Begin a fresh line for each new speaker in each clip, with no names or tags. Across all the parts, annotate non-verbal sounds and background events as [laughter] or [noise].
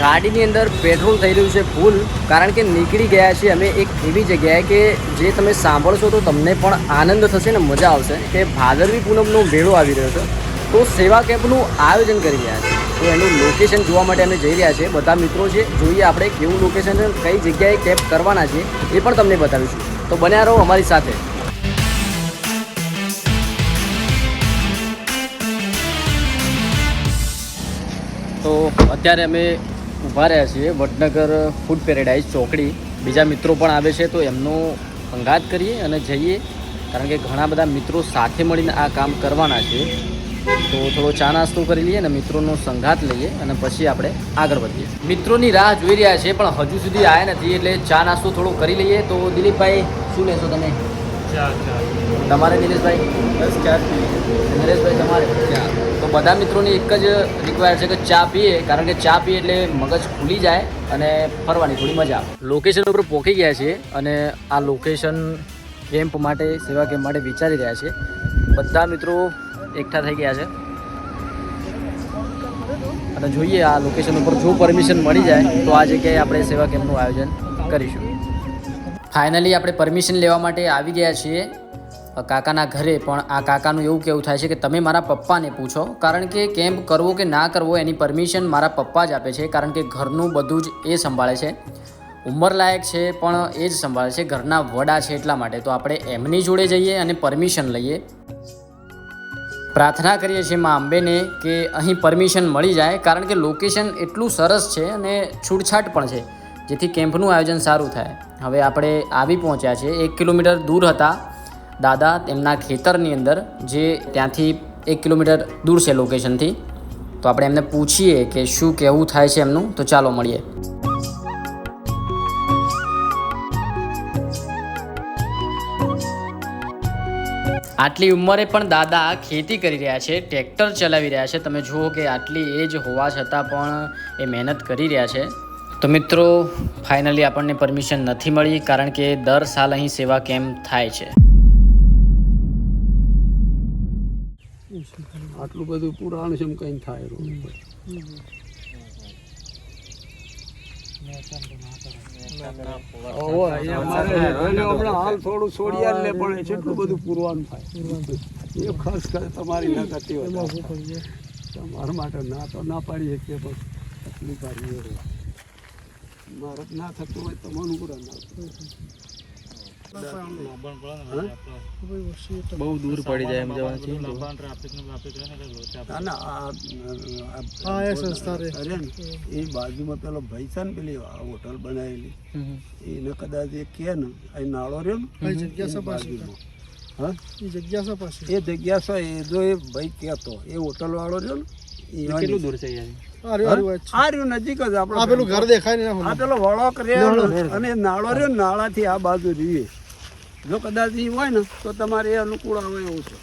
ગાડીની અંદર પેટ્રોલ થઈ રહ્યું છે, ફૂલ. કારણ કે નીકળી ગયા છીએ અમે એક એવી જગ્યાએ કે જે તમે સાંભળશો તો તમને પણ આનંદ થશે ને મજા આવશે કે ભાદરવી પૂનમનો મેળો આવી રહ્યો છે. તો સેવા કેમ્પનું આયોજન કરી રહ્યા છે. તો એનું લોકેશન જોવા માટે અમે જઈ રહ્યા છીએ. બધા મિત્રો છે, જોઈએ આપણે કેવું લોકેશન કઈ જગ્યાએ કેમ્પ કરવાના છે એ પણ તમને બતાવીશું. તો બન્યા રહો અમારી સાથે. તો અત્યારે અમે ઊભા રહ્યા છીએ. વડનગર ફૂડ પેરેડાઇઝ ચોકડી. બીજા મિત્રો પણ આવે છે, તો એમનો અંગાત કરીએ અને જઈએ. કારણ કે ઘણા બધા મિત્રો સાથે મળીને આ કામ કરવાના છે. તો થોડો ચા નાસ્તો કરી લઈએ અને મિત્રોનો સંઘાત લઈએ અને પછી આપણે આગળ વધીએ. મિત્રોની રાહ જોઈ રહ્યા છે, પણ હજુ સુધી આવ્યા નથી, એટલે ચા નાસ્તો થોડો કરી લઈએ. તો દિલીપભાઈ, શું લેશો તમે? તમારે નિલેશભાઈ? બસ ચા નરેશભાઈ તમારે? ચા. તો બધા મિત્રોની એક જ રિક્વાયર છે કે ચા પીએ કારણ કે ચા પીએ એટલે મગજ ખુલી જાય અને ફરવાની થોડી મજા આવે. લોકેશન ઉપર પહોંચી ગયા છીએ અને આ લોકેશન કેમ્પ માટે સેવા કેમ્પ માટે વિચારી રહ્યા છે બધા મિત્રો એકઠા થઈ ગયા છે. અને જોઈએ આ લોકેશન ઉપર જો પરમિશન મળી જાય તો આ જગ્યાએ આપણે સેવા કેમ્પનું આયોજન કરીશું. ફાઇનલી આપણે પરમિશન લેવા માટે આવી ગયા છીએ. કાકાના ઘરે, પણ આ કાકાનું એવું કેવું થાય છે કે તમે મારા પપ્પાને પૂછો. કારણ કે કેમ્પ કરવો કે ના કરવો, એની પરમિશન મારા પપ્પા જ આપે છે. કારણ કે ઘરનું બધું જ એ સંભાળે છે. ઉંમરલાયક છે, પણ એ જ સંભાળે છે. ઘરના વડા છે એટલા માટે. તો આપણે એમની જોડે જઈએ અને પરમિશન લઈએ. પ્રાર્થના કરીએ છીએ મા અંબેને કે અહીં પરમિશન મળી જાય. કારણ કે લોકેશન એટલું સરસ છે અને છૂટછાટ પણ છે. જેથી કેમ્પનું આયોજન સારું થાય. હવે આપણે આવી પહોંચ્યા છે એક કિલોમીટર દૂર હતા દાદા તેમના ખેતરની અંદર, જે ત્યાંથી એક કિલોમીટર દૂર છે લોકેશનથી તો આપણે એમને પૂછીએ કે શું કેવું થાય છે એમનું? તો ચાલો મળીએ. આટલી ઉંમરે પણ દાદા ખેતી કરી રહ્યા છે, ટ્રેક્ટર ચલાવી રહ્યા છે. તમે જુઓ કે આટલી એજ હોવા છતાં પણ એ મહેનત કરી રહ્યા છે. તો મિત્રો ફાઇનલી આપણને પરમિશન નથી મળી કારણ કે દર સાલ અહીં સેવા કેમ્પ થાય છે.
આટલું બધું પુરાણ છે કઈ થાય રોડ હાલ થોડું છોડિયા પણ એટલું બધું પુરવાનું ખાસ કરે તમારી તમારા માટે ના તો ના પાડી શકીએ પણ તકલીફ આવી મારે ના થતું હોય તો મન પૂરા ના
બહુ દૂર પડી જાય એમ
ના ના આ આ
એ
એ બાજુમાં પેલો ભાઈ છે ને પેલી આ હોટલ બનાવેલી. એને કદાચ એ કે ને અહીં નાળો રહ્યો ને
જગ્યા
બાજુમાં. હા?
એ જગ્યા છે પાછી?
એ જગ્યા છે એ જો એ ભાઈ કહેતો એ હોટલ વાળો રહ્યો ને એ
કેટલું દૂર છે
આ રહ્યું, આ આ જ છે.
આ રહ્યું નજીક જ આપણે
આ પેલું ઘર દેખાય ને
આ પેલો વળોક રહ્યો અને નાળો રહ્યો નાળાથી આ બાજુ રીએ જો કદાચ એ હોય ને તો તમારે એ અનુકૂળ આવે એવું છે.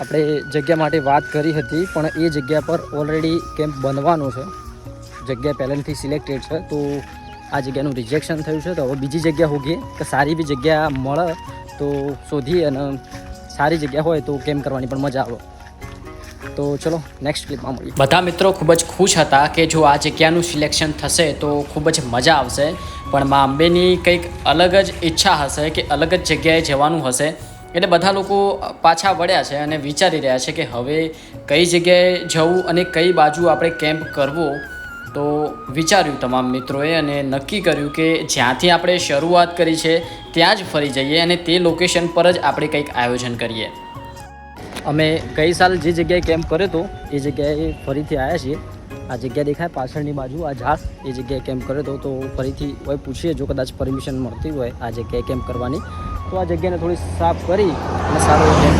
આપણે જગ્યા માટે વાત કરી હતી પણ એ જગ્યા પર ઓલરેડી કેમ્પ બનવાનો છે. જગ્યા પહેલેથી સિલેક્ટેડ છે તો આ જગ્યાનું રિજેક્શન થયું છે. તો હવે બીજી જગ્યા હોગીએ કે સારી બી જગ્યા મળે તો શોધીએ અને સારી જગ્યા હોય તો કેમ્પ કરવાની પણ મજા આવે. તો ચલો નેક્સ્ટ ક્લિપમાં મળીએ. બધા મિત્રો ખૂબ જ ખુશ હતા કે જો આ જગ્યાનું સિલેક્શન થશે તો ખૂબ જ મજા આવશે. પણ મા અંબેની કંઈક અલગ જ ઈચ્છા હશે કે અલગ જ જગ્યાએ જવાનું હશે. એટલે બધા લોકો પાછા વળ્યા છે અને વિચારી રહ્યા છે કે હવે કઈ જગ્યાએ જવું અને કઈ બાજુ આપણે કેમ્પ કરવો. તો વિચાર્યું તમામ મિત્રોએ અને નક્કી કર્યું કે જ્યાંથી આપણે શરૂઆત કરી છે, ત્યાં જ ફરી જઈએ અને તે લોકેશન પર જ આપણે કંઈક આયોજન કરીએ. અમે ગઈ સાલ જે જગ્યાએ કેમ્પ કર્યો હતો, એ જગ્યાએ ફરીથી આવ્યા છીએ. આ જગ્યા દેખાય પાછળની બાજુ, આ ઝાસ એ જગ્યાએ કેમ્પ કર્યો હતો. તો ફરીથી હોય પૂછીએ, જો કદાચ પરમિશન મળતી હોય, આ જગ્યાએ કેમ્પ કરવાની. તો આ જગ્યાને થોડી સાફ કરી અને સારો કેમ્પ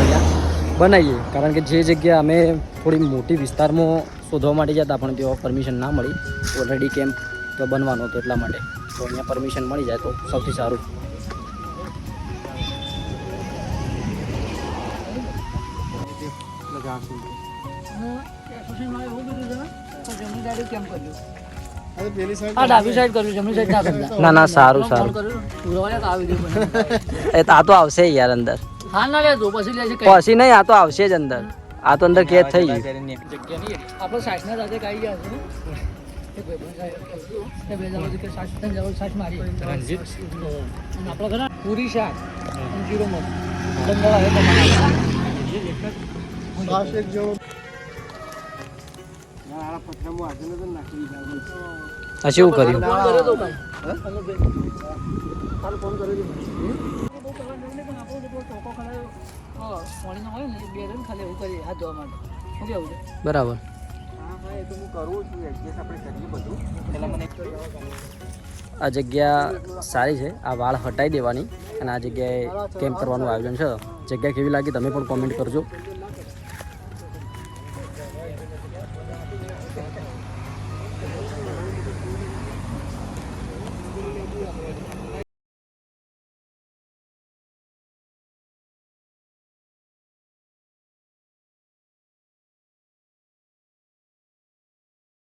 બનાવીએ. કારણ કે જે જગ્યા અમે થોડી મોટી વિસ્તારમાં શોધવા માટે જતા પણ તેઓ પરમિશન ના મળી. ઓલરેડી કેમ્પ તો બનવાનો હતો એટલા માટે. તો અહીંયા પરમિશન મળી જાય તો સૌથી સારું.
ના
ના સારું સારું. [laughs] આ તો આવશે યાર અંદર.
પછી
નહીં આ તો આવશે જ અંદર. આ તો અંદર કેદ થઈ ગયું.
આપણો પૂરી શાક. જીરો મગ
એક જણો
આ શું કર્યું? બરાબર. આ જગ્યા સારી છે. આ વાળ હટાવી દેવાની અને આ જગ્યાએ કેમ્પ કરવાનું આયોજન છે. જગ્યા કેવી લાગી તમે પણ કોમેન્ટ કરજો.